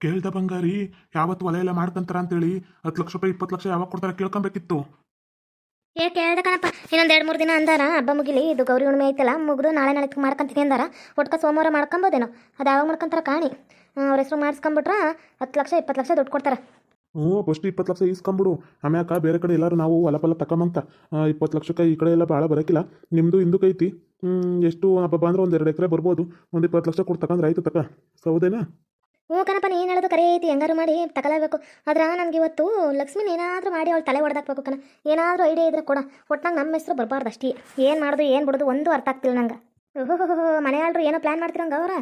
ಕೇಳ್ದ ಬಂಗಾರಿ ಯಾವತ್ತು ಒಲೆ ಎಲ್ಲ ಮಾಡ್ಕಂತಾರ ಅಂತೇಳಿ ಹತ್ತು ಲಕ್ಷ ರೂಪಾಯಿ ಇಪ್ಪತ್ತು ಲಕ್ಷ ಯಾವಾಗ ಕೊಡ್ತಾರ ಕೇಳ್ಕೊಬೇಕಿತ್ತು. ಏ ಕೇಳ್ದ ಕಣಪ್ಪ ಇನ್ನೊಂದು ಎರಡು ಮೂರು ದಿನ ಅಂದಾರ ಹಬ್ಬ ಮುಗಿಲಿ ಇದು ಗೌರಿ ಹುಣ್ಣಿಮೆ ಐತಲ್ಲ ಮುಗಿದು ನಾಳೆ ನಾಳೆ ಮಾಡ್ಕೊಂತೀನಿ ಅಂದಾರ ಒಟ್ಕ ಸೋಮವಾರ ಮಾಡ್ಕೊಂಬೋದೇನೋ ಅದು ಯಾವಾಗ ಮಾಡ್ಕೊಂತಾರ ಕಾಣಿ. ಅವ್ರ ಹೆಸರು ಮಾಡಿಸ್ಕೊಂಬಿಟ್ರೆ ಹತ್ತು ಲಕ್ಷ ಇಪ್ಪತ್ತು ಲಕ್ಷ ದುಡ್ಡು ಕೊಡ್ತಾರೆ. ಹ್ಞೂ ಫಸ್ಟ್ ಇಪ್ಪತ್ತು ಲಕ್ಷ ಈಸ್ಕೊಂಬಿಡು ಆಮ್ಯಾಕ ಬೇರೆ ಕಡೆ ಎಲ್ಲರೂ ನಾವು ಹೊಲ ಪಲ ತಕೊಂಬಂತ ಇಪ್ಪತ್ತು ಲಕ್ಷಕ್ಕೆ ಈ ಕಡೆ ಎಲ್ಲ ಭಾಳ ಬರೋಕ್ಕಿಲ್ಲ ನಿಮ್ಮದು ಹಿಂದಕ್ಕೆ ಐತಿ ಎಷ್ಟು ಹಬ್ಬ ಅಂದ್ರೆ ಒಂದು ಎರಡು ಎಕರೆ ಬರ್ಬೋದು ಒಂದು ಇಪ್ಪತ್ತು ಲಕ್ಷ ಕೊಡ್ತಕಂದ್ರೆ ಆಯ್ತು ತಕ ಸೌದೇನಾ? ಹ್ಞೂ ಕಣಪ್ಪ, ನೀನು ಹೇಳೋದು ಕರೆ ಐತಿ ಹೆಂಗಾರು ಮಾಡಿ ತಗೊಳ್ಳೇಬೇಕು ಆದ್ರೆ ನನಗೆ ಇವತ್ತು ಲಕ್ಷ್ಮಿನ ಏನಾದರೂ ಮಾಡಿ ಅವಳು ತಲೆ ಹೊಡೆದಾಕ್ಬೇಕು ಕಣ. ಏನಾದರೂ ಐಡಿಯಾ ಇದ್ರೆ ಕೊಡ. ಒಟ್ನಾಗ ನಮ್ಮ ಹೆಸರು ಬರಬಾರ್ದು ಅಷ್ಟೇ ಏನು ಮಾಡೋದು, ಏನು ಬಿಡೋದು ಒಂದು ಅರ್ಥ ಆಗ್ತಿಲ್ಲ ನಂಗೆ. ಓಹೋ ಮನೆಯಾಳ್ರು ಏನೋ ಪ್ಲ್ಯಾನ್ ಮಾಡ್ತಿರಂಗ ಅವ್ರ?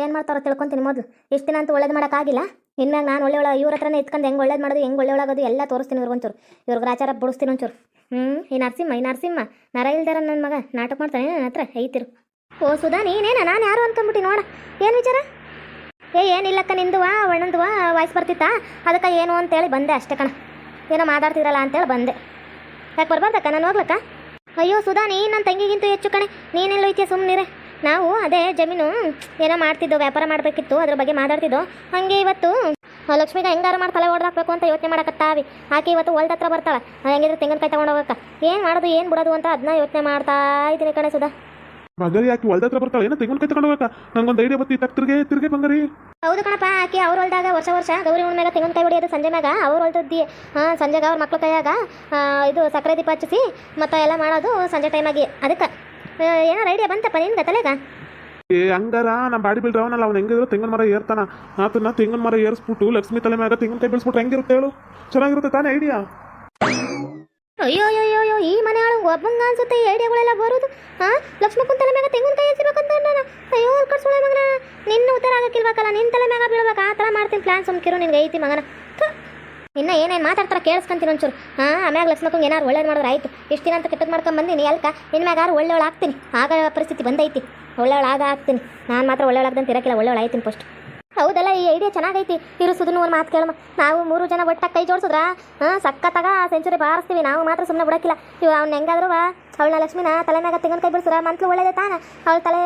ಏನು ಮಾಡ್ತಾರೋ ತಿಳ್ಕೊತೀನಿ ಮೊದಲು. ಎಷ್ಟು ದಿನ ಅಂತ ಒಳ್ಳೇದು ಮಾಡೋಕ್ಕಾಗಿಲ್ಲ ಇನ್ಮ್ಯಾಗ ನಾನು ಒಳ್ಳೆ ಒಳ ಇವ್ರ ಹತ್ರನೇ ಇತ್ಕೊಂಡು ಹೆಂಗೆ ಒಳ್ಳೇದು ಮಾಡೋದು, ಹೆಂಗೆ ಒಳ್ಳೆ ಒಳಗೋದು ಎಲ್ಲ ತೋರಿಸ್ತೀನಿ ಇವ್ರಿಗೆ ಒಂಚೂರು. ಇವ್ರಿಗೆ ಆಚಾರ ಬಿಡಿಸ್ತೀನಿ ಒಂಚೂರು. ಹ್ಞೂ ಈ ನರಸಿಂಹ ಈ ನರಸಿಂಹ. ನರ ನನ್ನ ಮಗ. ನಾಟಕ ಮಾಡ್ತಾನೆ ನನ್ನ ಹತ್ರ ಐತಿರು. ಓ ಸುಧಾ, ನೀನೇನ? ನಾನು ಯಾರು ಅನ್ಕೊಂಬಿಟ್ಟು ನೋಡ. ಏನು ವಿಚಾರ? ಏ, ಏನಿಲ್ಲಕ್ಕ ನಿಂದುವಾ ಅಣ್ಣಂದುವಾ ವಾಯ್ಸ್ ಬರ್ತಿತ್ತಾ? ಅದಕ್ಕೆ ಏನು ಅಂತೇಳಿ ಬಂದೆ ಅಷ್ಟೇ ಕಣ. ಏನೋ ಮಾತಾಡ್ತಿರಲ್ಲ ಅಂತೇಳಿ ಬಂದೆ. ಯಾಕೆ ಬರ್ಬಾರ್ದಕ್ಕ? ನಾನು ಹೋಗ್ಲಕ್ಕ? ಅಯ್ಯೋ, ಸುಧಾ ನೀ ನನ್ನ ತಂಗಿಗಿಂತೂ ಹೆಚ್ಚು ಕಣೆ. ನೀನೆಲ್ಲ ಐತಿಯ ಸುಮ್ಮನಿರೆ ನಾವು ಅದೇ ಜಮೀನು ಏನೋ ಮಾಡ್ತಿದ್ದೋ, ವ್ಯಾಪಾರ ಮಾಡಬೇಕಿತ್ತು, ಅದ್ರ ಬಗ್ಗೆ ಮಾತಾಡ್ತಿದ್ದೋ, ಹಾಗೆ ಇವತ್ತು ಲಕ್ಷ್ಮಿಗೆ ಹೆಂಗಾರು ಮಾಡಿ ತಲೆ ಹೊಡೆದಾಕ್ಬೇಕು ಅಂತ ಯೋಚನೆ ಮಾಡಕತ್ತಾವಿ. ಆಕೆ ಇವತ್ತು ಹೊಲ್ದ ಹತ್ರ ಬರ್ತಾಳೆ. ಹೆಂಗಿದ್ರೆ ತೆಂಗಿನಕಾಯಿ ತಗೊಂಡು ಹೋಗಕ್ಕ? ಏನು ಮಾಡೋದು, ಏನು ಬಿಡೋದು ಅಂತ ಅದನ್ನ ಯೋಚನೆ ಮಾಡ್ತಾ ಇದ್ದೀನಿ ಕಣೆ ಸುಧಾ. ಬಂಗಾರಿ ಯಾಕೆ ಹೊಲ್ದ ಹತ್ರ ಬರ್ತಾಳೆ ಏನೋ ತೆಂಗಿನಕಾಯಿ ತಗೊಂಡು ಹೋಗಕ್ಕ? ನಂಗೊಂದು ಐಡಿಯಾ ಬತ್ತಿ ತಕ್ಕ ತಿರ್ಗೆ ತಿರ್ಗೆ ಬಂಗಾರಿ. ಹೌದು ಕಣಪ್ಪ ಆಕೆ ಅವ್ರ ಹೊಲ್ದಾಗ ವರ್ಷ ವರ್ಷ ಗೌರಿ ಹುಣ್ಣಿಮೆಗ ತೆಂಗಿನಕಾಯಿ ಹೊಡಿಯೋದು ಸಂಜೆ ಮ್ಯಾಗ. ಅವ್ರ ಹೊಲ್ದದ್ದಿ ಹಾಂ ಸಂಜೆಗೆ ಅವ್ರ ಮಕ್ಳು ಕೈಯಾಗ ಇದು ಸಕ್ಕರೆ ದೀಪ ಹಚ್ಚಿಸಿ ಮತ್ತೆ ಎಲ್ಲ ಮಾಡೋದು ಸಂಜೆ ಟೈಮಾಗಿ ಅದಕ್ಕೆ ಏನಾರ ಐಡಿಯಾ ಬಂತಪ್ಪ ನಿನ್ಗೆ ತಲೆಗ? ಏ ಹಂಗಾರ ನಮ್ಮ ಬಾಡಿ ಬಿಲ್ಡರ್ ಅವನಲ್ಲ ಅವ್ನು ಹೆಂಗಿದ್ರು ತೆಂಗಿನ ಮರ ಏರ್ತಾನ. ಆತನ ತೆಂಗಿನ ಮರ ಏರ್ಸ್ಬಿಟ್ಟು ಲಕ್ಷ್ಮಿ ತಲೆ ಮ್ಯಾಗ ಕೈ ಬೆಳೆಸ್ಬಿಟ್ರೆ ಹೆಂಗಿರುತ್ತೆ ಹೇಳು? ಚೆನ್ನಾಗಿರುತ್ತೆ ತಾನೇ ಐಡಿಯಾ ಅಯ್ಯೋ ಅಯ್ಯೋ ಅಯ್ಯೋ ಈ ಮನೆ ಆಳು ಒಬ್ಬಂಗ ಅನ್ಸುತ್ತೆ ಈ ಐಡಿಯಾಗಳೆಲ್ಲ ಬರೋದು. ಹಾಂ ಲಕ್ಷ್ಮಕ್ಕನ ತಲೆ ಮ್ಯಾಗ ತೆಂಗಿನಕಾಯಿ ಎಸಿಬೇಕಂತ ನಾನು ಅಯ್ಯೋ, ಕಟ್ಸೋಳೆ ಮಗನ. ನಿನ್ನ ಉತ್ತರ ಆಗಕ್ಕಿಲ್ಬೇಕಲ್ಲ ನಿನ್ನ ತಲೆ ಮ್ಯಾಗ ಬೀಳ್ಬೇಕು ಆ ಥರ ಮಾಡ್ತೀನಿ ಪ್ಲಾನ್ ಸುಮ್ಕಿರು ನಿನ್ಗೆ, ಐತಿ ಮಗನ. ಇನ್ನ ಏನೇನು ಮಾತಾಡ್ತಾರ ಕೇಳಿಸ್ಕೊಂತೀನಿ ಒಂಚೂರು. ಹಾಂ ಆಮ್ಯಾಗ ಲಕ್ಷ್ಮಕ್ಕಂಗೆ ಏನಾರು ಒಳ್ಳೇದು ಮಾಡಿದ್ರೆ ಆಯ್ತು. ಇಷ್ಟು ದಿನ ಅಂತ ಕೆಟ್ಟದ್ದು ಮಾಡ್ಕೊಂಡ್ ಬಂದೀನಿ, ಅಲ್ಕ? ನಿನ್ನ ಮ್ಯಾಗ ಯಾರು ಒಳ್ಳೆಯವಳು ಆಗ್ತೀನಿ. ಆಗ ಪರಿಸ್ಥಿತಿ ಬಂದೈತಿ. ಒಳ್ಳೆ ಆಗ ಆಗ್ತೀನಿ. ನಾನು ಮಾತ್ರ ಒಳ್ಳೆಯವಳಾಗ್ದಂತ ಇರಕ್ಕಿಲ್ಲ ಒಳ್ಳೆಯವಳು ಆಯ್ತೀನಿ ಫಸ್ಟ್ ಹೌದಲ್ಲ, ಈ ಐಡಿಯಾ ಚೆನ್ನಾಗೈತಿ. ಇರು ಒಂದು ಮಾತು ಕೇಳಮ್ಮ. ನಾವು ಮೂರು ಜನ ಒಟ್ಟಾಗಿ ಕೈ ಜೋಡಿಸಿದ್ರ? ಹಾಂ ಸಕ್ಕತ್ತಾಗ ಸೆಂಚುರಿ ಬಾರಿಸ್ತೀವಿ. ನಾವು ಮಾತ್ರ ಸುಮ್ಮನೆ ಬಿಡಕ್ಕಿಲ್ಲ. ಇವ ಅವ್ನ ಹೆಂಗಾದ್ರು ಅವಳನ್ನ ಲಕ್ಷ್ಮಿನ ತಲೆ ಮ್ಯಾಗ ಕೈ ಬಿಡಿಸ್ರ ಮಂತ್ಲು ಒಳ್ಳೇದೇ ತಾನ? ಅವಳ ತಲೆ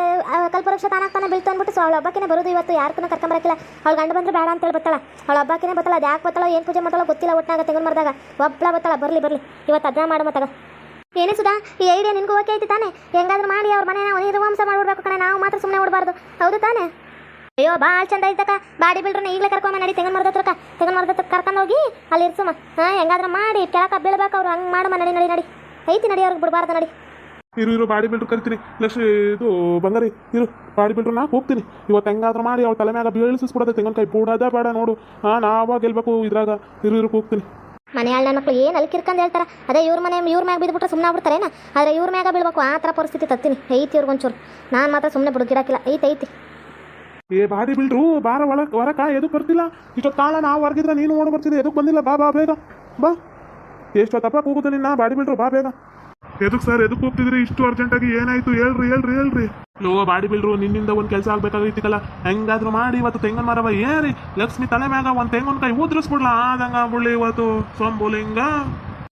ಕಲ್ಪವೃಕ್ಷ ತಾನಾಗ್ತಾನೆ ಬೀಳ್ತು ಅಂದ್ಬಿಟ್ಟು ಸೊ, ಅವಳ ಹಬ್ಬಕ್ಕೆ ಬರೋದು ಇವತ್ತು. ಯಾರಕ್ಕೂ ಕರ್ಕೊಂಬರಕ್ಕಿಲ್ಲ ಅವಳು ಗಂಡ ಬಂದ್ರೆ ಬೇಡ ಅಂತೇಳಿ ಬತ್ತಾಳ. ಅವಳ ಹಬ್ಬಕ್ಕೆ ಬತ್ತಲ್ಲ ಅದು ಯಾಕೆ ಬತ್ತಲ್ಲ ಏನು ಪೂಜೆ ಮಾಡ್ತಾಳೋ ಗೊತ್ತಿಲ್ಲ ಒಟ್ಟಾಗ ತೆಂಗಿನ ಮರದಾಗ. ಒಬ್ಬಳ ಬತ್ತಳ. ಬರಲಿ ಬರಲಿ. ಇವತ್ತು ಅದನ್ನ ಮಾಡು ಮತ್ತಾಗ ಏನೇ ಸುಧಾ, ಈ ಐಡಿಯಾ ನಿನ್ಗೂ ಓಕೆ ಐತಿ ತಾನೆ? ಹೆಂಗಾದ್ರೂ ಮಾಡಿ, ಅವ್ರ ಮನೆ ವಂಶ ಮಾಡಿಬಿಡ್ಬೇಕು ಕಣೆ. ನಾವು ಮಾತ್ರ ಸುಮ್ಮನೆ ಬಿಡಬಾರ್ದು ಹೌದು ತಾನೆ? ಅಯ್ಯೋ ಭಾಳ ಚಂದ ಐತಕ್ಕ ಬಾಡಿ ಬಿಲ್ಡ್ರನ್ನ ಈಗಲೇ ಕರ್ಕೊಂಬ ನಡಿ ತೆಂಗಿನ ಮರದ ಹತ್ರಕ್ಕ. ತೆಂಗಿನ ಮರದ ಹತ್ರ ಕರ್ಕೊಂಡು ಹೋಗಿ ಅಲ್ಲಿ ಇರ್ಸುಮ. ಹಾ ಹೆಂಗಾದ್ರೂ ಮಾಡಿ ಕೆಳಕ ಬೀಳ್ಬೇಕು ಅವ್ರು ಹಂಗೆ ಮಾಡಮ್ಮ ನಡಿ ನಡಿ ನಡಿ. ಐತಿ ನಡಿ ಅವ್ರಿಗೆ ಬಿಡಬಾರ್ದು ನಡಿ. ಇರು ಇರು ಬಾಡಿ ಬಿಲ್ಡ್ರ್ ಕರಿತೀನಿ. ಲಕ್ಷ್ಮಿ ಇದು ಬಂಗಾರಿ ಇರು ಬಾಡಿ ಬಿಲ್ಡ್ರ್ ನಾ ಹೋಗ್ತೀನಿ. ಇವತ್ತು ಹೆಂಗಾದ್ರೂ ಮಾಡಿ ಅವ್ರ ತಲೆ ಮ್ಯಾಗ ಬೀಳಿಸ್ಬಿಡೋದೆ ತೆಂಗಿನಕಾಯಿ ಬೂಡದ ಬೇಡ ನೋಡು. ಹಾಂ ನಾವಾಗ ಗೆಲ್ಬೇಕು ಇದ್ರಾಗ. ಇರು ಇರು ಹೋಗ್ತೀನಿ ಮನೆಯಾಳ ಮಕ್ಳು ಏನು ಅಲ್ಲಿ ಕಿರ್ಕಂದು ಹೇಳ್ತಾರ? ಅದೇ ಇವ್ರ ಮನೆ ಇವ್ರ ಮ್ಯಾಗ ಬಿದ್ದುಬಿಟ್ರೆ ಸುಮ್ಮನೆ ಆಗ್ಬಿಡ್ತಾರೇನ ಆದ್ರೆ ಇವ್ರ ಮ್ಯಾಗ ಬೀಳ್ಬೇಕು ಆ ತರ ಪರಿಸ್ಥಿತಿ ತತ್ತೀನಿ. ಐತಿ ಇವ್ರಿಗೊಂಚೂರು. ನಾನು ಮಾತ್ರ ಸುಮ್ಮನೆ ಬಿಡುಗಿರಾಕಿಲ್ಲ ಐತಿ ಐತಿ. ಏ ಬಾರಿ ಬಿಲ್ರು ಬಾರ ಒಳಗೆ ಹೊರಕ ಎದಕ್ಕೆ ಬರ್ತಿಲ್ಲ? ಇಷ್ಟೊತ್ತು ಕಾಲ ನಾವು ಹೊರಗಿದ್ರೆ ನೀನು ಓಡ್ ಬರ್ತಿದ್ದೆ. ಎದಕ್ಕೆ ಬಂದಿಲ್ಲ? ಬಾ ಬಾ, ಬೇಗ. ಬಾ. ಎಷ್ಟೊತ್ತಪ್ಪ ಕೂಗುದು ನಿನ್ನ? ಬಾಡಿ ಬಿಲ್ರು ಬಾ, ಬೇಗ. ಎದಕ್ಕೆ ಸರ್ ಎದಕ್ಕೆ ಹೋಗ್ತಿದ್ರಿ? ಇಷ್ಟು ಅರ್ಜೆಂಟಾಗಿ ಏನಾಯ್ತು? ಹೇಳ್ರಿ ಹೇಳ್ರಿ ಹೇಳ್ರಿ. ಲೋ, ಬಾಡಿ ಬಿಲ್ರು ನಿನ್ನಿಂದ ಒಂದು ಕೆಲಸ ಆಗ್ಬೇಕಾಗಿತ್ತಿಕಲ್ಲ ಹೆಂಗಾದ್ರೂ ಮಾಡಿ ಇವತ್ತು ತೆಂಗಿನ ಮರವ ಏರಿ. ಲಕ್ಷ್ಮಿ ತಲೆ ಮ್ಯಾಗ ಒಂದು ತೆಂಗಿನಕಾಯಿ ಉದ್ರಿಸ್ಬಿಡ್ಲಾ? ಆದಂಗ ಬುಳ್ಳಿ ಇವತ್ತು. ಸೊಂಬುಲಿಂಗ.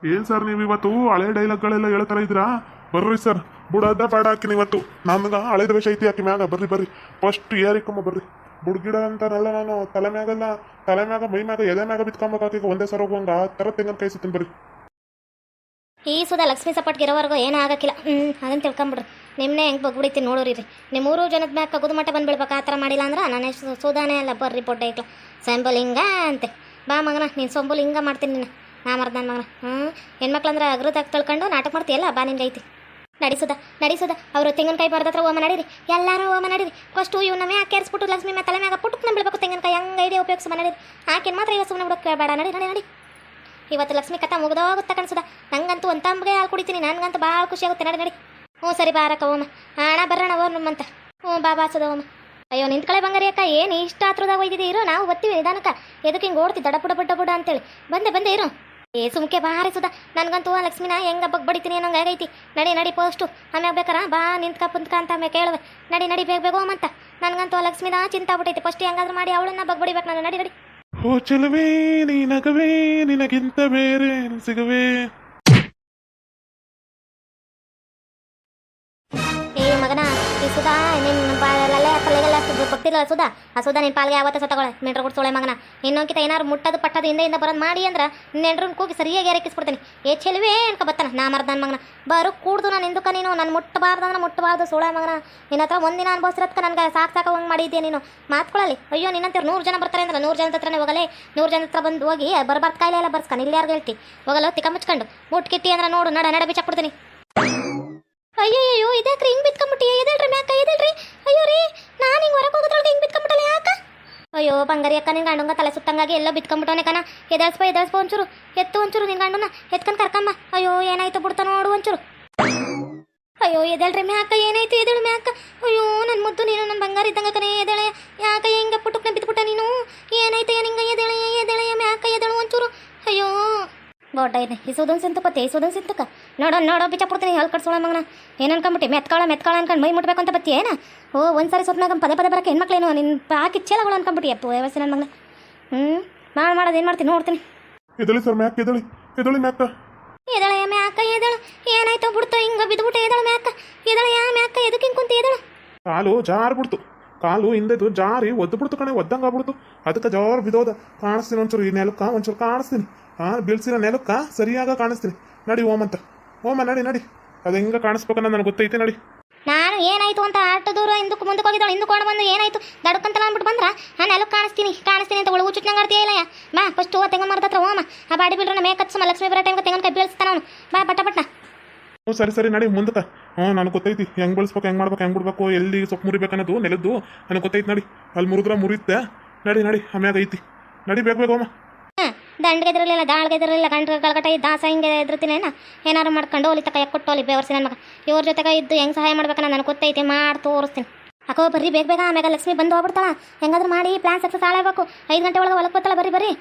ಏನ್ ಸರ್ ನೀವು ಇವತ್ತು? ಹಳೆ ಡೈಲಾಗ್ಗಳೆಲ್ಲ ಹೇಳ್ತಾರ ಇದ್ರಾ ಬರ್ರಿ ಸರ್. ಬುಡದ ಬೇಡ ಹಾಕಿನಿ ಇವತ್ತು ನಮ್ಗ ಹಳೆದ ವಿಷಯ ಐತಿ ಹಾಕಿ ಮ್ಯಾಗ. ಬರ್ರಿ ಬರ್ರಿ. ಫಸ್ಟ್ ಏರಿಕಮ್ಮ ಬರ್ರಿ. ಬುಡ್ಗಿಡ ಅಂತಾರಲ್ಲ ನಾನು. ತಲೆ ಮ್ಯಾಗಲ್ಲ. ತಲೆ ಮ್ಯಾಗ, ಮೈ ಮ್ಯಾಗ ಎಲೆ ಮ್ಯಾಗ ಈಗ ಒಂದೇ ಸರ್ ಹೋಗುವಂಗ. ಆ ಥರ ಕೈ ಸಿಗ್ತೀನಿ, ಬರ್ರಿ. ಈ ಸುಧಾ ಲಕ್ಷ್ಮಿ ಸಪೋರ್ಟ್ಗೆ ಇರೋವರೆಗೂ ಏನೂ ಆಗಕ್ಕಿಲ್ಲ. ಹ್ಞೂ ಅದನ್ನು ತಿಳ್ಕೊಂಬಿಡ್ರಿ. ನಿಮ್ಮನ್ನೇ ಹೆಂಗೆ ಬಗ್ಬಿಡಿತೀನಿ ನೋಡೋರಿ ರೀ. ನಿಮ್ಮ ಮೂರು ಜನದ ಮ್ಯಾಗ ಕಗುದು ಮಟ್ಟ ಬಂದ್ಬಿಡ್ಬೇಕು, ಆ ಥರ ಮಾಡಿಲ್ಲ ಅಂದ್ರೆ ನಾನು ಸುಧಾನೇ ಅಲ್ಲ. ಬರ್ರಿ ಪೊಟ್ಟ ಐಕ್ಲ ಹಿಂಗ ಅಂತೆ. ಬಾ ಮಗನ, ನೀನು ಸೊಂಬುಲಿಂಗ ಮಾಡ್ತೀನಿ ನೀನು ನಾ ಮರ್ದ ನನ್ನ ಮಗನ. ಹ್ಞೂ ಹೆಣ್ಮಕ್ಳಂದ್ರೆ ಅಗ್ರದಾಗ ತಳ್ಕೊಂಡು ನಾಟಕ ಮಾಡ್ತೀಯಲ್ಲ, ಬಾ ಐತಿ. ನಡಿಸುದ, ನಡಿಸೋದ. ಅವರು ತೆಂಗಿನಕಾಯಿ ಹತ್ರ ಓಮ ನಡೀರಿ. ಎಲ್ಲರೂ ಓಮ ನಡೀರಿ. ಫಸ್ಟ್ ಇವನ್ನ ಮ್ಯಾಗ ಕೇರಿಸ್ಬಿಟ್ಟು ಲಕ್ಷ್ಮಿ ಮ್ಯಾಗ ತಲೆ ಮ್ಯಾಗ ಪುಟ್ಟಕ್ಕೆ ಬೀಳ್ಬೇಕು ತೆಂಗಿನಕಾಯಿ. ಹಂಗೆ ಐಡಿಯಾ ಉಪಯೋಗಿಸ ನಡೀರಿ ಆಕೆ ಮಾತ್ರ ಇವತ್ತು ಸುಮ್ಮನೆ ಬಿಡೋಕೆ ಬೇಡ. ನಡಿ ನಡಿ ನಡಿ. ಇವತ್ತು ಲಕ್ಷ್ಮಿ ಕಥ ಮುಗ್ದೋಗುತ್ತಾ ಕಾಣಿಸೋದ. ನಂಗಂತೂ ಒಂದು ತಂಬಿಗೆ ಹಾಲು ಕುಡಿತೀನಿ. ನನಗಂತೂ ಭಾಳ ಖುಷಿ ಆಗುತ್ತೆ. ನಡಿ ನಡಿ. ಹ್ಞೂ, ಸರಿ ಬಾರಕ್ಕ ಓಮ ಹಣ ಬರೋಣ ಓ ನಮ್ಮಂತ. ಹ್ಞೂ ಬಾಬಾ ಬಾಸದ ಓಮ ಅಯ್ಯೋ, ನಿಂತ್ಕಳೆ ಬಂಗಾರಿ ಅಕ್ಕ. ಏನು ಇಷ್ಟ ಹತ್ರದಾಗ ಒಯ್ದಿದ್ದೀರೋ ನಾವು ಬರ್ತೀವಿ ನಿಧಾನಕ್ಕ. ಎದಕ್ಕೆ ಹಿಂಗೆ ಓಡ್ತಿ? ದಡ ಪುಡ ಪುಡ ಪುಡ ಅಂತೇಳಿ. ಬಂದೆ ಬಂದೆ, ಇರು. ಏ, ಸುಮ್ಕೆ ಬಾರಿ ಸುಧಾ. ನನಗಂತೂ ಲಕ್ಷ್ಮೀನ ಹೆಂಗ ಬಗ್ ಬಡಿತೀನಿ ಅನ್ನೋಂಗೆ ಆಗೈತಿ. ನಡಿ ನಡಿ ಪೋಸ್ಟು ಆಮ್ಯಾಗ ಬೇಕಾರ ಬಾ ನಿಂತ್ಕ ಪುಂತ್ಕ ಅಂತ ಆಮೇಲೆ ಕೇಳುವೆ. ನಡಿ ನಡಿ, ಬೇಗ ಬೇಗ ಅಂತ ನನಗಂತೂ ಲಕ್ಷ್ಮೀನ ಚಿಂತಾ ಬಿಟ್ಟೈತಿ. ಫಸ್ಟ್ ಹೆಂಗಾದ್ರೂ ಮಾಡಿ ಅವಳನ್ನ ಬಗ್ ಬಡಿಬೇಕು ನಾನು. ನಡಿ ನಡಿ. ಓ ಚೆಲುವೆ, ನೀನಗವೇ, ನಿನಗಿಂತ ಬೇರೆ ಸಿಗವೇ. ಸುಧಾ ನಿನ್ನ ಪಾಲಲ್ಲೇ ತಲೆಗೆಲ್ಲ ಗೊತ್ತಿಲ್ಲ ಸುಧಾ ಆ ಸುಧಾ ನಿನ್ನ ಪಾಲ್ಗೆ ಯಾವತ್ತ ಸತ್ತಗೊಳೆ. ಮೀಟ್ರ್ ಕೊಡ್ಸೋಳೆ ಮಗನ. ಇನ್ನೊಂಕಿತ ಏನಾರು ಮುಟ್ಟದು ಪಟ್ಟದು ಹಿಂದೆ ಬರೋದು ಮಾಡಿ ಅಂದ್ರೆ ನೆಂಡ್ರನ್ನ ಕೂಗಿ ಸರಿಯಾಗಿ ಎರಕಿಸ್ಬಿಡ್ತೀನಿ ಏ ಚೆಲುವೆ ಅನ್ಕೊ ಬತ್ತಾನ, ನಾ ಮರ್ದ ಮಗನ. ಬರು ಕೂಡ್ದು ನಾನು ಎಂದಕ್ಕ ನೀನು, ನಾನು ಮುಟ್ಟಬಾರ್ದು ಅಂದ್ರೆ ಮುಟ್ಟಬಾರ್ದು ಸೋಳೆ ಮಗನ. ನಿನ್ನ ಹತ್ರ ಒಂದಿನ ಅನ್ಭವಿಸಿರೋದಕ್ಕೆ ನನಗೆ ಸಾಕು ಸಾಕು ಹಂಗೆ ಮಾಡಿದ್ದೆ ನೀನು? ಮಾತ್ಕೊಳ್ಳಲಿ ಅಯ್ಯೋ ನಿನ್ನಂತೀರು ನೂರು ಜನ ಬರ್ತಾರೆ ಅಂದ್ರೆ ನೂರು ಜನದ ಹತ್ರನೇ ಹೋಗಲೇ. ನೂರು ಜನ ಹತ್ರ ಬಂದು ಹೋಗಿ ಬರಬಾರ್ದು ಕಾಯಿಲೆ ಎಲ್ಲ ಬರ್ಸ್ಕೊಂಡು ಇಲ್ಲಿ ಹೇಳ್ತಿ? ಹೋಗಲ್ಲ ತಿಕ್ಕ ಮುಚ್ಕೊಂಡು. ಮುಟ್ಕಿಟ್ಟಿ ಅಂದ್ರೆ ನೋಡು, ನಡ ನಡ ಬಿಚ್ಚಾಕ್ಬಿಡ್ತೀನಿ ಅಯ್ಯೋ ಇದ್ಯಾಕ್ರಿ ಹಿಂಗ್ ಬಿತ್ಕೊಂಬಿಟ್ಟಿ ಎದಳ್ರಿ ಮ್ಯಾಕ ಎದಳ್ರಿ ಅಯ್ಯೋ ರೀ ನಾನು ಹಿಂಗ್ ಹೊರಗೆ ಹೋಗೋದ್ರೊಳಗೆ ಹಿಂಗ್ ಬಿತ್ಕೊಂಬಿಟ್ಟಲ್ಲ ಯಾಕ ಅಯ್ಯೋ ಬಂಗಾರಿ ಅಕ್ಕ ನಿನ್ ಗಂಡಂಗ ತಲೆ ಸುತ್ತಂಗಾಗಿ ಎಲ್ಲೋ ಬಿತ್ಕೊಂಡ್ಬಿಟ್ಟವನೆ ಕಣ. ಎದಳ್ಸ್ಪ ಎದಳ್ಸ್ಪ ಒಂಚೂರು. ಎತ್ತು ಒಂಚೂರು ನಿನ್ ಗಂಡನ ಎತ್ಕೊಂಡ್ ಕರ್ಕಮ್ಮ. ಅಯ್ಯೋ, ಏನಾಯ್ತು ಬಿಡ್ತಾ ನೋಡು ಒಂಚೂರು. ಅಯ್ಯೋ, ಎದಳ್ರಿ ಅಕ್ಕ, ಏನಾಯ್ತು ಎದಳು ಮ್ಯಾಕ ಅಯ್ಯೋ ನನ್ನ ಮುದ್ದು ನೀನು ನನ್ನ ಬಂಗಾರ ಇದ್ದಂಗ ಕಣೆ, ಎದಳೆ. ಯಾಕ ಹೆಂಗ ಪುಟುಕ್ನೆ ಬಿದ್ಬಿಟ್ಟ ನೀನು? ಏನಾಯ್ತು ಏನಿಂಗ ಎದಳೆ ಎದಳೆ ಮೇ ಅಕ್ಕ, ಎದಳು ಒಂಚೂರು. ಅಯ್ಯೋ. ಬೋಟ ಇದೆ ಈ ಸುದನ್ ಸಿಂತುಕತ್ತೆ ಈ ಸುದನ್ ಸಿಂತುಕ. ನೋಡೋ ನೋಡೋ ಬಿಚ್ಚ ಪಡ್ತೀನಿ ಹಲ್ ಕಟ್ಸೋಣ ಮಗನ. ಏನು ಅನ್ಕೊಂಬಿಟ್ಟು? ಮೆತ್ಕಾಳ ಮೆತ್ಕಾಳ ಅನ್ಕೊಂಡು ಮೈ ಮುಟ್ಬೇಕು ಅಂತ ಬತ್ತಿ. ಏನ? ಓ ಒಂದ್ಸಾರಿ ಸುತ್ತನಾಗ ಪದೇ ಪದೇ ಬರಕ್ಕೆ ಹೆಣ್ಮಕ್ಳೇನು? ನಿನ್ನ ಹಾಕಿ ಚೇಲಗಳು ಅನ್ಕೊಂಬಿಟ್ಟು. ಎಪ್ಪು ವ್ಯವಸ್ಥೆ ನನ್ನ ಮಗನ. ಹ್ಞೂ ಮಾಡಿ ಮಾಡೋದು ಏನು ಮಾಡ್ತೀನಿ ನೋಡ್ತೀನಿ. ಎದಳಿ ಸರ್ ಮ್ಯಾಕ್ ಎದಳಿ. ಎದಳಿ ಮ್ಯಾಕ. ಎದಳ ಮ್ಯಾಕ ಎದಳ. ಏನಾಯ್ತು ಬಿಡ್ತು? ಹಿಂಗ ಬಿದ್ದುಬಿಟ್ಟು ಎದಳ ಮ್ಯಾಕ. ಎದಳ ಯಾ ಮ್ಯಾಕ ಎದಕ್ಕೆ ಹಿಂಗೆ ಕುಂತಿ ಎದಳ? ಕಾಲು ಜಾರ್ ಬಿಡ್ತು. ಕಾಲು ಹಿಂದೆದು ಜಾರಿ ಒದ್ದು ಬಿಡ್ತು ಕಣೆ ಒದ್ದಂಗ ಆಗ್ಬಿಡ್ತು. ಅದಕ್ಕೆ ಜೋರ್ ಬಿದೋದ ಕಾಣಿಸ್ತೀನಿ ಒಂಚೂರು ಈ ನೆಲಕ್ಕ ಒಂಚೂರು ಕಾಣಿಸ್ತೀನಿ. ಹಾಂ ಬೀಳ್ಸಿರೋ ನೆಲಕ್ಕ ಸರಿಯಾಗ ಕಾಣಿಸ್ತೀನಿ. ನಡಿ ಓಮಂತ ಓಮ ನಡಿ ನಡಿ. ಅದು ಹೆಂಗ ಕಾಣಿಸ್ಬೇಕನ್ನ ನನಗೆ ಗೊತ್ತೈತೆ ನಡಿ. ನಾನು ಏನಾಯ್ತು ಅಂತ ಆಟ ದೂರ ಹಿಂದಕ್ಕೆ ಮುಂದಕ್ಕೆ ಹೋಗಿದ್ದಾಳೆ ಹಿಂದಕ್ಕೆ ಕೊಂಡು ಬಂದು ಏನಾಯ್ತು? ದಡಕ್ಕಂತ ಅಂದ್ಬಿಟ್ಟು ಬಂದ್ರ? ನಾನು ಎಲ್ಲ ಕಾಣಿಸ್ತೀನಿ ಕಾಣಿಸ್ತೀನಿ ಅಂತ ಒಳಗೂ ಚುಚ್ಚಂಗೆ ಆಡ್ತೀಯ ಇಲ್ಲ ಬಾ ಫಸ್ಟ್ ಹೂವ ತೆಂಗ ಮರದ ಹತ್ರ ಹೋಮ ಆ ಬಾಡಿ ಬಿಡ್ರನ್ನ ಮೇಕತ್ಸಮ ಲಕ್ಷ್ಮೀ ಬರೋ ಟೈಮ್ಗೆ ತೆಂಗನ್ ಕೈ ಬೀಳಿಸ್ತಾನ ಅವನು ಬಾ ಪಟ್ಟ ಪಟ್ಟ. ಹ್ಞೂ ಸರಿ ಸರಿ ನಡಿ ಮುಂದಕ್ಕೆ. ಹ್ಞೂ ನನಗೆ ಗೊತ್ತೈತಿ. ಹೆಂಗೆ ಬೆಳೆಸ್ಬೇಕು ಹೆಂಗೆ ಮಾಡ್ಬೇಕು ಹೆಂಗೆ ಬಿಡ್ಬೇಕು ಎಲ್ಲಿ ಸೊಪ್ಪು ಮುರಿಬೇಕು ಅನ್ನೋದು ನೆಲದ್ದು. ನನಗೆ ಗೊತ್ತೈತಿ ನಡಿ. ಅಲ್ಲಿ ಮುರಿದ್ರೆ ಮುರಿಯುತ್ತೆ. ನಡಿ ನಡಿ ಆಮ್ಯಾಗ ಐತಿ. ನಡಿ ಬೇಕು ಬೇಕು ಅಮ್ಮ ಹಾಂ ದಂಡ್ಗೆ ಎದಿರಲಿಲ್ಲ ದಾಳ್ಗೆ ಎದಿರಲಿಲ್ಲ ಗಂಡ್ರ ಈ ದಾಸ ಹಿಂಗೆ ಎದುರ್ತೀನೇನ ಏನಾರು ಮಾಡ್ಕೊಂಡು ಹೋಲಿ ತಕ ಕೊಟ್ಟು ಹೋಲಿ ಬೇವರ್ಸಿ ನನ್ನ ಮಗ. ಇವ್ರ ಜೊತೆಗೆ ಇದ್ದು ಹೆಂಗೆ ಸಹಾಯ ಮಾಡ್ಬೇಕನ್ನ ನನಗೆ ಗೊತ್ತೈತಿ, ಮಾಡಿ ತೋರಿಸ್ತೀನಿ. ಅಕೋ, ಬರ್ರಿ, ಬೇಗ ಬೇಗ ಆಮೇಲೆ ಲಕ್ಷ್ಮಿ ಬಂದು ಹೋಗ್ಬಿಡ್ತಾಳ. ಹೆಂಗಾದ್ರೂ ಮಾಡಿ ಪ್ಲಾನ್ ಸಕ್ಸಸ್ ಆಳಬೇಕು ಐದು ಗಂಟೆ ಒಳಗೆ ಹೊಲಕ್ಕೆ ಬರ್ತಾಳ, ಬರ್ರಿ ಬರ್ರಿ.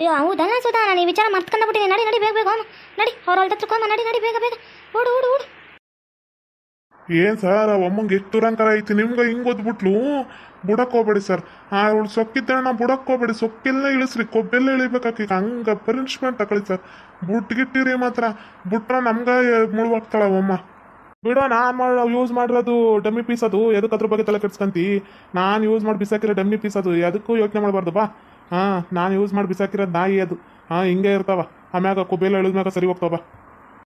ಅಯ್ಯೋ ಹೌದಲ್ಲ ಸುಧಾ ನಾನು ಈ ವಿಚಾರ ಮರ್ತ್ಕೊಂಡ್ಬಿಟ್ಟಿದ್ದೀನಿ ನಡಿ ನಡಿ, ಬೇಗ ಬೇಗ ಹೋಮ. ನಡಿ, ಅವ್ರ ಹೊಲ್ದ ಹತ್ರಕ್ಕೆ ನಡಿ ನಡಿ, ಬೇಗ ಬೇಗ. ಓಡು ಓಡು ಓಡು. ಏನು ಸರ್, ಒಮ್ಮಂಗೆ ಎಷ್ಟು ದುರಂಕಾರ ಐತಿ, ನಿಮ್ಗೆ ಹಿಂಗೆ ಓದ್ಬಿಟ್ಲು? ಬುಡಕ್ಕೆ ಹೋಗ್ಬೇಡಿ ಸರ್. ಆ, ಅವಳು ಸೊಕ್ಕಿದ್ದ ನಾ ಬುಡಕ್ಕೆ ಹೋಗ್ಬೇಡಿ ಸೊಕ್ಕೆಲ್ಲ ಇಳಿಸ್ರಿ, ಕೊಬ್ಬೆಲ್ಲ ಇಳಿಬೇಕಾಕಿ, ಹಂಗೆ ಪನಿಷ್ಮೆಂಟ್ ತಗೊಳ್ಳಿ ಸರ್. ಬುಟ್ಗಿಟ್ಟಿರಿ ಮಾತ್ರ, ಬಿಟ್ರೆ ನಮ್ಗೆ ಮುಳುವಾಗ್ತಾಳ ಒಮ್ಮ. ಬಿಡೋ, ನಾ ಮಾಡೋ ಯೂಸ್ ಮಾಡಿರೋದು ಡಮ್ಮಿ ಪೀಸ್ ಅದು ಎದಕ್ಕೆ ಅದ್ರ ಬಗ್ಗೆ ತಲೆ ಕೆಡ್ಸ್ಕಂತಿ? ನಾನು ಯೂಸ್ ಮಾಡಿ ಬಿಸಾಕಿರೋ ಡಮ್ಮಿ ಪೀಸ್ ಅದು, ಎದಕ್ಕೂ ಯೋಚನೆ ಮಾಡಬಾರ್ದು, ಬಾ. ಹಾಂ, ನಾನು ಯೂಸ್ ಮಾಡಿ ಬಿಸಾಕಿರೋದು ನಾಯಿ ಅದು. ಹಾಂ, ಹಿಂಗೆ ಇರ್ತಾವ. ಆಮ್ಯಾಗ ಕೊಬ್ಬೆಲ್ಲ ಇಳಿದ್ಮ್ಯಾಗ ಸರಿ ಹೋಗ್ತಾವ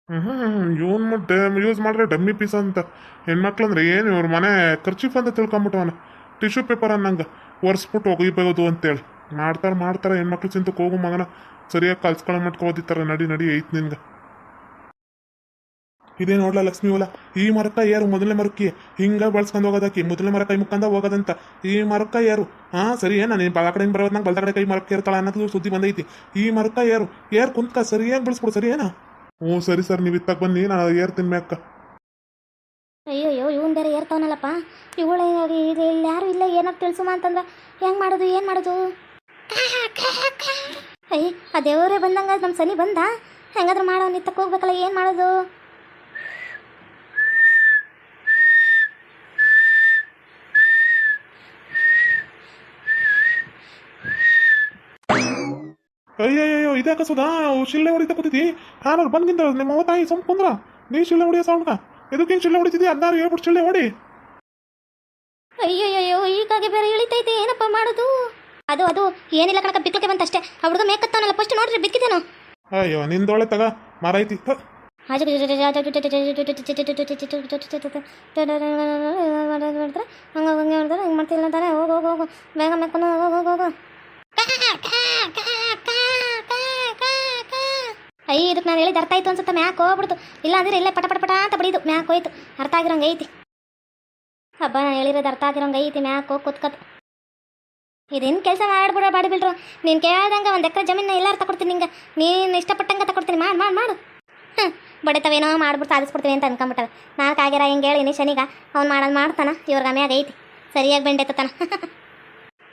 ಇವನ್ ಯೂಸ್ ಮಾಡ್ರೆ ಡಮ್ಮಿ ಪೀಸ್ ಅಂತ. ಹೆಣ್ಮಕ್ಳು ಅಂದ್ರೆ ಏನು ಇವ್ರ ಮನೆ ಖರ್ಚಿಫ್ ಅಂತ ತಿಳ್ಕೊಂಬಿಟ್ಟವನ ಟಿಶ್ಯೂ ಪೇಪರ್ ಅನ್ನಂಗೆ. ಒರೆಸ್ಬಿಟ್ಟು ಒಗಿಬೋದು ಅಂತೇಳಿ. ಮಾಡ್ತಾರೆ ಮಾಡ್ತಾರೆ, ಹೆಣ್ಮಕ್ಳು ಚಿಂತಕ್ಕೆ ಹೋಗು ಮಗನ. ಸರಿಯಾಗಿ ಕಲ್ಸ್ಕೊಳ ಮಟ್ಕ ಓದಿತಾರೆ, ನಡಿ ನಡಿ ಐತ್ ನಿನ್ಗೆ. ಇದೇ ನೋಡ್ಲ ಲಕ್ಷ್ಮೀ ಹೊಲ. ಈ ಮರಕ್ಕ ಯಾರು ಮೊದಲನೇ ಮರಕ್ಕೆ ಹಿಂಗ ಬಳಸ್ಕೊಂಡು ಹೋಗೋದಕ್ಕೆ ಮೊದಲನೇ ಮರ ಕೈ ಮುಕ್ಕಂದ ಹೋಗೋದಂತ. ಈ ಮರಕ್ಕ ಯಾರು? ಹಾ, ಸರಿ ನೀನು ಬಲ ಕಡೆ ಬರೋದ್ ನಂಗೆ ಕಡೆ ಕೈ ಮರಕ್ಕೆ ಏರ್ತಾಳ ಅನ್ನೋದು ಸುದ್ದಿ ಬಂದೈತಿ. ಈ ಮರಕ್ಕ ಯಾರು? ಯಾರು ಕುಂತ್ಕ ಸರಿಯಾಗಿ ಬೆಳೆಸ್ಬಿಡು ಸರಿ ಏನ ಹ್ಞೂ ಸರಿ ಸರ್, ನೀವು ಇತ್ತಾಗ ಬನ್ನಿ, ನಾನು ಏರ್ತೀನಿ ಅಕ್ಕ. ಅಯ್ಯೋ ಇವನ್ ಬೇರೆ ಏರ್ತಾವನಲ್ಲಪ್ಪ. ಇವಳ ಇಲ್ಲಿ ಯಾರು ಇಲ್ಲ ಏನಾರು ತಿಳಿಸುಮ ಅಂತಂದ್ರೆ ಹೆಂಗೆ ಮಾಡೋದು, ಏನು ಮಾಡೋದು? ಅಯ್ಯ ಆ ದೇವರೇ ಬಂದಂಗ ನಮ್ಮ ಸನಿ ಬಂದ? ಹೆಂಗಾದ್ರೂ ಮಾಡೋ ನಿತ್ತಕ್ಕೆ ಹೋಗ್ಬೇಕಲ್ಲ, ಏನು ಮಾಡೋದು? ಅಯ್ಯಯ್ಯೋ ಇದ್ಯಾಕ ಸುಧಾ ಶಿಳ್ಳೆ ಹೊಡಿತಾ ಕೂತಿದ್ದಿ? ನಾನು ಬಂದ್ಗಿಂತ ನಿಮ್ಮ ಅವ್ವ ತಾಯಿ ಸುಮ್ ಕುಂದ್ರ. ನೀ ಶಿಳ್ಳೆ ಹೊಡಿಯೋ ಸೌಂಡ್ಕ ಶಿಲ್ಲೆ ಶಿಳ್ಳೆ ಹೊಡಿತಿದ್ದಿ? ಅದಾರು ಹೇಳ್ಬಿಟ್ಟು ಶಿಳ್ಳೆ ಹೊಡಿ. ಅಯ್ಯಯ್ಯೋ ಈಗಾಗಿ ಬೇರೆ ಇಳಿತೈತೆ. ಏನಪ್ಪ ಮಾಡೋದು? ಅದು ಅದು ಏನಿಲ್ಲ ಕಣಕ ಬಿಕ್ಕಕ್ಕೆ ಬಂತಷ್ಟೇ. ಆ ಹುಡುಗ ಮೇಕತ್ತಾನಲ್ಲ ಫಸ್ಟ್ ನೋಡ್ರಿ ಬಿಕ್ಕಿದೇನು ಅಯ್ಯೋ ನಿಂದೊಳೆ ತಗ. ಮರೈತಿ ಮಾಡ್ತಾರೆ ಹಿಂಗೆ ಮಾಡ್ತಿಲ್ಲ ಅಂತಾರೆ ಹೋಗು ಹೋಗು ಹೋಗು ಬೇಗ ಮೇಕೊಂಡು ಹೋಗು ಹೋಗು ಹೋಗು ಅಯ್ಯ ಇದಕ್ಕೆ ನಾನು ಹೇಳಿದ ಅರ್ಥ ಆಯ್ತು ಅನ್ಸುತ್ತೆ. ಮ್ಯಾಕ್ ಹೋಗ್ಬಿಡ್ತು. ಇಲ್ಲ ಅಂದ್ರೆ ಇಲ್ಲೇ ಪಟ ಪಟ ಪಟ ಅಂತ ಬಡಿದು ಮ್ಯಾಕ್ ಹೋಯ್ತು. ಅರ್ಥ ಆಗಿರೋಂಗೆ ಐತಿ. ಹಬ್ಬ, ನಾನು ಹೇಳಿರೋದು ಅರ್ಥ ಆಗಿರೋಂಗೆ ಐತಿ. ಮ್ಯಾಕ್ ಹೋಗಿ ಕೂತ್ಕತ್ ಇದೇನು ಕೆಲಸ ಮಾಡ್ಬಿಡ ಬಾಡಿ ಬಿಡ್ರು ನೀನು ಕೇಳ್ದಂಗೆ ಒಂದು ಎಕರೆ ಜಮೀನ ಎಲ್ಲಾರು ತಗೊಡ್ತೀನಿ ನಿಂಗೆ. ನೀನು ಇಷ್ಟಪಟ್ಟಂಗೆ ತಗೊಡ್ತೀನಿ ಮಾಡು ಮಾಡು ಮಾಡು. ಹ್ಞೂ ಬಡಿತಾವೇನೋ ಮಾಡ್ಬಿಟ್ಟು ಸಾಧಿಸ್ಬಿಡ್ತೀವಿ ಅಂತ ಅನ್ಕೊಂಬಿಟ್ಟವೆ ನಾಲ್ಕು ಆಗ್ಯಾರ ಹಿಂಗೆ ಹೇಳಿನಿ ಶನಿಗ. ಅವ್ನು ಮಾಡೋದು ಮಾಡ್ತಾನ. ಇವ್ರಿಗೆ ಮ್ಯಾಗ ಐತಿ. ಸರಿಯಾಗಿ ಬೆಂಡೆತ್ತಾನ.